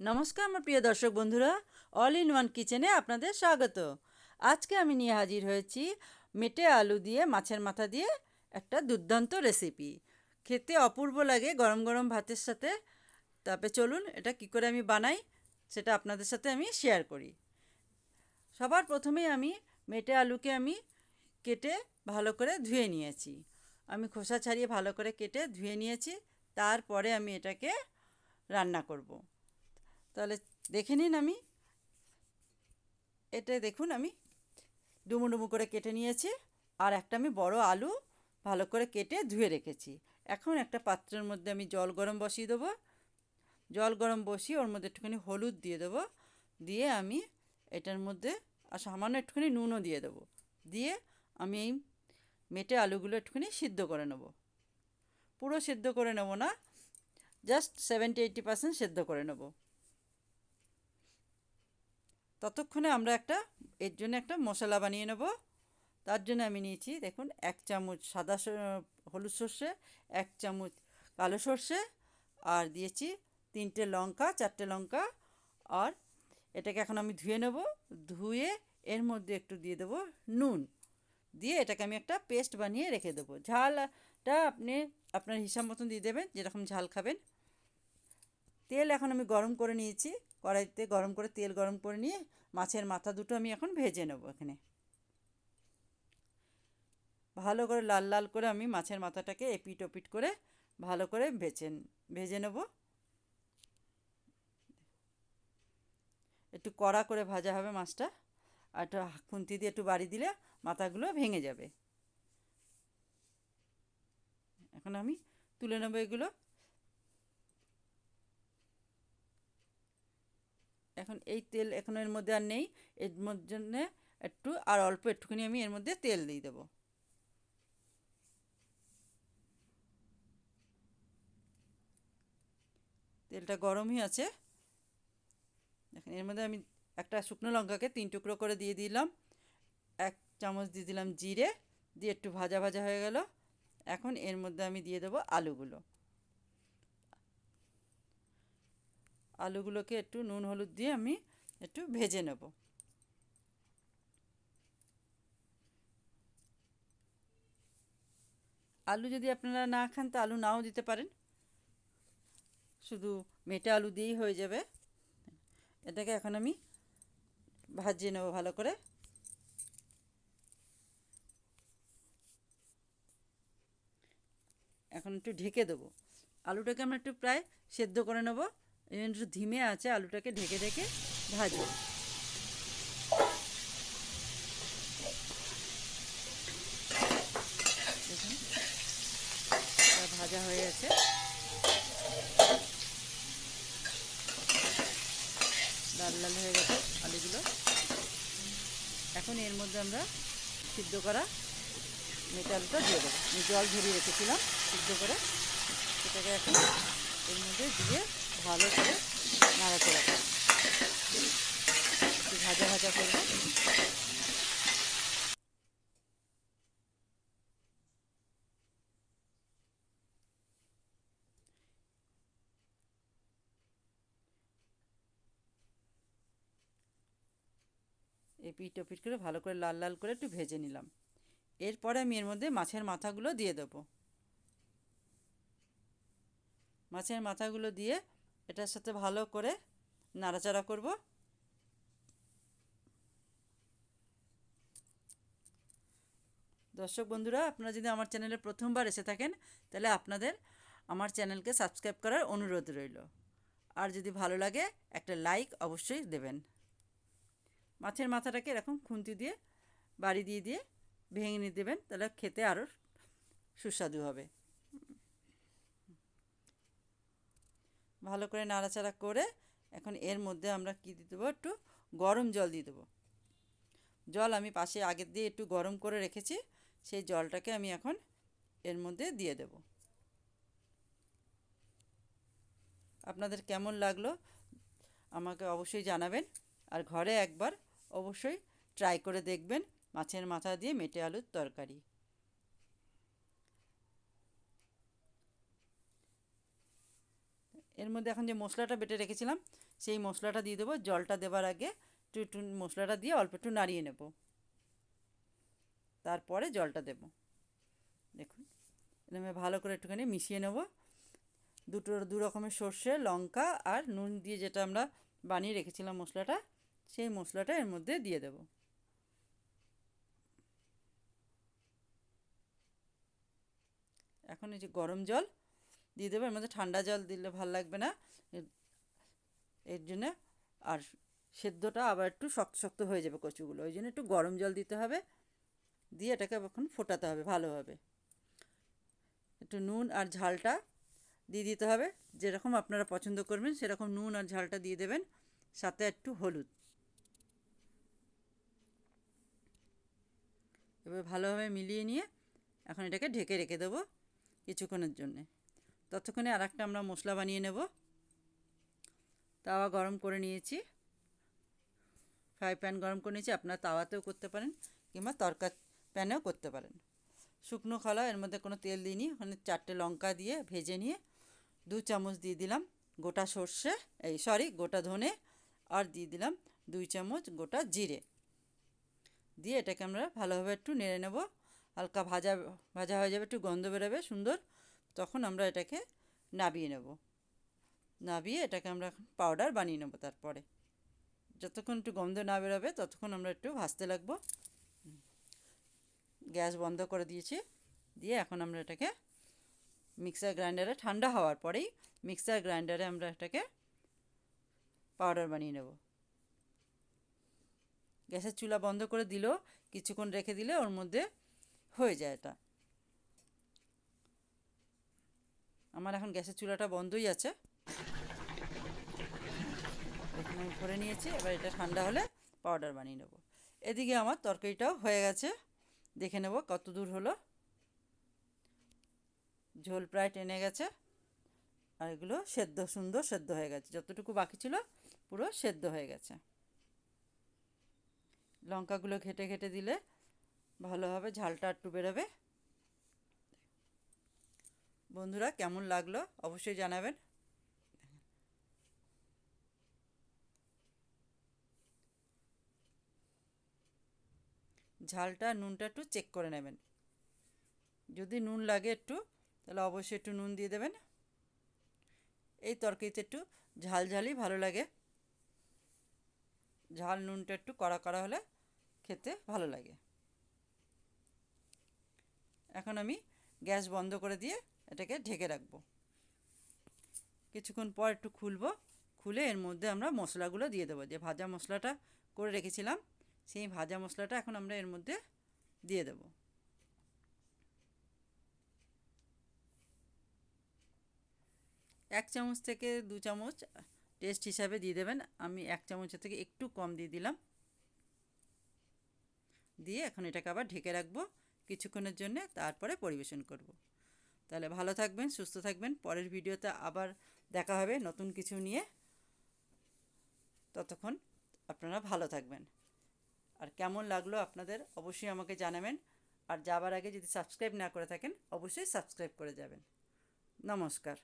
নমস্কার আমার প্রিয় দর্শক বন্ধুরা অল ইন ওয়ান কিচেনে আপনাদের স্বাগত। আজকে আমি নিয়ে হাজির হয়েছি মেটে আলু দিয়ে, মাছের মাথা দিয়ে একটা দুর্দান্ত রেসিপি খেতে অপূর্ব লাগে গরম গরম ভাতের সাথে। তারপরে চলুন এটা কি করে আমি বানাই, সেটা আপনাদের সাথে আমি শেয়ার করি। সবার প্রথমেই আমি মেটে আলুকে আমি কেটে ভালো করে ধুয়ে নিয়েছি। আমি খোসা ছাড়িয়ে ভালো করে কেটে ধুয়ে নিয়েছি, তারপরে আমি এটাকে রান্না করব। তাহলে দেখে নিন আমি। এটা দেখুন আমি। ডুমু ডুমু করে কেটে নিয়েছি। আর একটা আমি বড় আলু ভালো করে কেটে ধুয়ে রেখেছি। এখন একটা পাত্রের মধ্যে আমি জল গরম বসিয়ে দেবো। জল গরম বসিয়ে ওর মধ্যে একটুখানি হলুদ দিয়ে দেবো। দিয়ে আমি এটার মধ্যে আর সামান্য একটুখানি নুনও দিয়ে দেবো। দিয়ে আমি এই মেটে আলুগুলো একটুখানি সিদ্ধ করে নেব। পুরো সিদ্ধ করে নেব না, জাস্ট সেভেন্টি এইটি পার্সেন্ট সেদ্ধ করে নেব। ততক্ষণে আমরা একটা, এর জন্য একটা মশলা বানিয়ে নেব। তার জন্য আমি নিয়েছি, দেখুন, এক চামচ সাদা হলুদ সর্ষে, এক চামচ কালো সর্ষে, আর দিয়েছি তিনটে লঙ্কা, চারটে লঙ্কা, আর এটাকে এখন আমি ধুয়ে নেব। ধুয়ে এর মধ্যে একটু দিয়ে দেবো নুন। দিয়ে এটাকে আমি একটা পেস্ট বানিয়ে রেখে দেবো। ঝালটা আপনি, আপনার হিসাব মতন দিয়ে দেবেন, যেরকম ঝাল খাবেন। তেল এখন আমি গরম করে নিয়েছি। কড়াইতে গরম করে তেল গরম করে নিয়ে মাছের মাথা দুটো আমি এখন ভেজে নেব এখানে। ভালো করে লাল লাল করে আমি মাছের মাথাটাকে এপিট ওপিট করে ভালো করে ভেজে ভেজে নেব। একটু কড়া করে ভাজা হবে মাছটা। আর একটু খুন্তি দিয়ে একটু বাড়ি দিলে মাথাগুলো ভেঙে যাবে। এখন আমি তুলে নেব এগুলো। এখন এই তেল এখন এর মধ্যে আর নেই। এর জন্যে একটু আর অল্প একটুখানি আমি এর মধ্যে তেল দিয়ে দেবো। তেলটা গরমই আছে। এখন এর মধ্যে আমি একটা শুকনো লঙ্কাকে তিন টুকরো করে দিয়ে দিলাম। এক চামচ দিয়ে দিলাম জিরে, দিয়ে একটু ভাজা ভাজা হয়ে গেল। এখন এর মধ্যে আমি দিয়ে দেবো আলুগুলো। আলুগুলোকে একটু নুন, হলুদ দিয়ে আমি একটু ভেজে নেব। আলু যদি আপনারা না খান, তো আলু নাও দিতে পারেন। শুধু মেটে আলু দিয়েই হয়ে যাবে। এটাকে এখন আমি ভাজিয়ে নেব ভালো করে। এখন একটু ঢেকে দেবো। আলুটাকে আমরা একটু প্রায় সেদ্ধ করে নেব। একটু ধিমে আছে আলুটাকে ঢেকে ঢেকে ভাজবো। ভাজা হয়ে গেছে। লাল লাল হয়ে গেছে আলুগুলো। এখন এর মধ্যে আমরা সিদ্ধ করা মেটে আলুটা দিয়ে দেবো। জল ঝরিয়ে রেখেছিলাম সিদ্ধ করে। সেটাকে এখন এর মধ্যে দিয়ে ভালো করে নাড়াচাড়া করব। ভাজা ভাজা করব। এপিট ওপিট করে ভালো করে লাল লাল করে একটু ভেজে নিলাম। এরপরে আমি এর মধ্যে মাছের মাথাগুলো দিয়ে দেবো। মাছের মাথাগুলো দিয়ে এটার সাথে ভালো করে নাড়াচাড়া করব। দর্শক বন্ধুরা, আপনারা যদি আমার চ্যানেলে প্রথমবার এসে থাকেন, তাহলে আপনাদের আমার চ্যানেলকে সাবস্ক্রাইব করার অনুরোধ রইল। আর যদি ভালো লাগে, একটা লাইক অবশ্যই দেবেন। মাছের মাথাটাকে এরকম খুন্তি দিয়ে, বাড়ি দিয়ে দিয়ে ভেঙে নিয়ে দেবেন, তাহলে খেতে আরও সুস্বাদু হবে। ভালো করে নাড়াচাড়া করে এখন এর মধ্যে আমরা কী দিয়ে দেবো? একটু গরম জল দিয়ে দেবো। জল আমি পাশে আগের দিয়ে একটু গরম করে রেখেছি, সেই জলটাকে আমি এখন এর মধ্যে দিয়ে দেব। আপনাদের কেমন লাগল আমাকে অবশ্যই জানাবেন, আর ঘরে একবার অবশ্যই ট্রাই করে দেখবেন মাছের মাথা দিয়ে মেটে আলুর তরকারি। এর মধ্যে এখন যে মশলাটা বেটে রেখেছিলাম, সেই মশলাটা দিয়ে দেবো। জলটা দেবার আগে একটু একটু মশলাটা দিয়ে অল্প একটু নাড়িয়ে নেব। তারপরে জলটা দেব। দেখুন এরকম ভালো করে একটুখানি মিশিয়ে নেব। দুটো, দু রকমের সর্ষে, লঙ্কা আর নুন দিয়ে যেটা আমরা বানিয়ে রেখেছিলাম মশলাটা, সেই মশলাটা এর মধ্যে দিয়ে দেব। এখন এই যে গরম জল দিয়ে দেবো, এর মধ্যে ঠান্ডা জল দিলে ভালো লাগবে না। এর- জন্য আর সেদ্ধটা আবার একটু শক্ত শক্ত হয়ে যাবে কচুগুলো, ওই জন্য একটু গরম জল দিতে হবে। দিয়ে এটাকে এখন ফোটাতে হবে ভালোভাবে। একটু নুন আর ঝালটা দিয়ে দিতে হবে। যেরকম আপনারা পছন্দ করবেন, সেরকম নুন আর ঝালটা দিয়ে দেবেন, সাথে একটু হলুদ। এবার ভালোভাবে মিলিয়ে নিয়ে এখন এটাকে ঢেকে রেখে দেবো কিছুক্ষণের জন্যে। ততক্ষণে আর একটা আমরা মশলা বানিয়ে নেব। তাওয়া গরম করে নিয়েছি। ফ্রাই প্যান গরম করে নিয়েছি। আপনার তাওয়াতেও করতে পারেন কিংবা তরকা প্যানেও করতে পারেন। শুকনো খোলা এর মধ্যে কোনো তেল দিইনি। ওখানে চারটে লঙ্কা দিয়ে ভেজে নিয়ে দু চামচ দিয়ে দিলাম গোটা সর্ষে, এই সরি, গোটা ধনে আর দিয়ে দিলাম দুই চামচ গোটা জিরে। দিয়ে এটাকে আমরা ভালোভাবে একটু নেড়ে নেব। হালকা ভাজা ভাজা হয়ে যাবে, একটু গন্ধ বেরোবে, সুন্দর তখন আমরা এটাকে নাবিয়ে নেব। নাবিয়ে এটাকে আমরা পাউডার বানিয়ে নেব তারপরে। যতক্ষণ একটু গন্ধ না বেরোবে, ততক্ষণ আমরা একটু ভাজতে লাগবো। গ্যাস বন্ধ করে দিয়েছি। দিয়ে এখন আমরা এটাকে মিক্সার গ্রাইন্ডারে ঠান্ডা হওয়ার পরেই মিক্সার গ্রাইন্ডারে আমরা এটাকে পাউডার বানিয়ে নেব। গ্যাসের চুলা বন্ধ করে দিলেও কিছুক্ষণ রেখে দিলে ওর মধ্যে হয়ে যায় এটা। আমার এখন গ্যাসের চুলাটা বন্ধই আছে। এখানে আমি ভরে নিয়েছি, এবার এটা ঠান্ডা হলে পাউডার বানিয়ে নেব। এদিকে আমার তরকারিটাও হয়ে গেছে, দেখে নেব কত দূর হলো। ঝোল প্রায় টেনে গেছে, আর এগুলো সেদ্ধ, সুন্দর সেদ্ধ হয়ে গেছে। যতটুকু বাকি ছিল পুরো সেদ্ধ হয়ে গেছে। লঙ্কাগুলো ঘেটে ঘেটে দিলে ভালোভাবে ঝালটা একটু বেরোবে। বন্ধুরা, কেমন লাগল অবশ্যই জানাবেন। ঝালটা, নুনটা একটু চেক করে নেবেন। যদি নুন লাগে একটু, তাহলে অবশ্যই একটু নুন দিয়ে দেবেন। এই তরকারিতে একটু ঝাল ঝালই ভালো লাগে। ঝাল, নুনটা একটু কড়া কড়া হলে খেতে ভালো লাগে। এখন আমি গ্যাস বন্ধ করে দিয়ে এটাকে ঢেকে রাখব। কিছুক্ষণ পর একটু খুলবো, খুলে এর মধ্যে আমরা মশলাগুলো দিয়ে দেবো। যে ভাজা মশলাটা করে রেখেছিলাম, সেই ভাজা মশলাটা এখন আমরা এর মধ্যে দিয়ে দেব। এক চামচ থেকে দু চামচ টেস্ট হিসাবে দিয়ে দেবেন। আমি এক চামচের থেকে একটু কম দিয়ে দিলাম। দিয়ে এখন এটাকে আবার ঢেকে রাখব। কিছুক্ষণের জন্য তারপরে পরিবেশন করব। তাহলে ভালো থাকবেন, সুস্থ থাকবেন। পরের ভিডিওতে আবার দেখা হবে নতুন কিছু নিয়ে। ততক্ষণ আপনারা ভালো থাকবেন। আর কেমন লাগল আপনাদের অবশ্যই আমাকে জানাবেন। আর যাবার আগে যদি সাবস্ক্রাইব না করে থাকেন, অবশ্যই সাবস্ক্রাইব করে যাবেন। নমস্কার।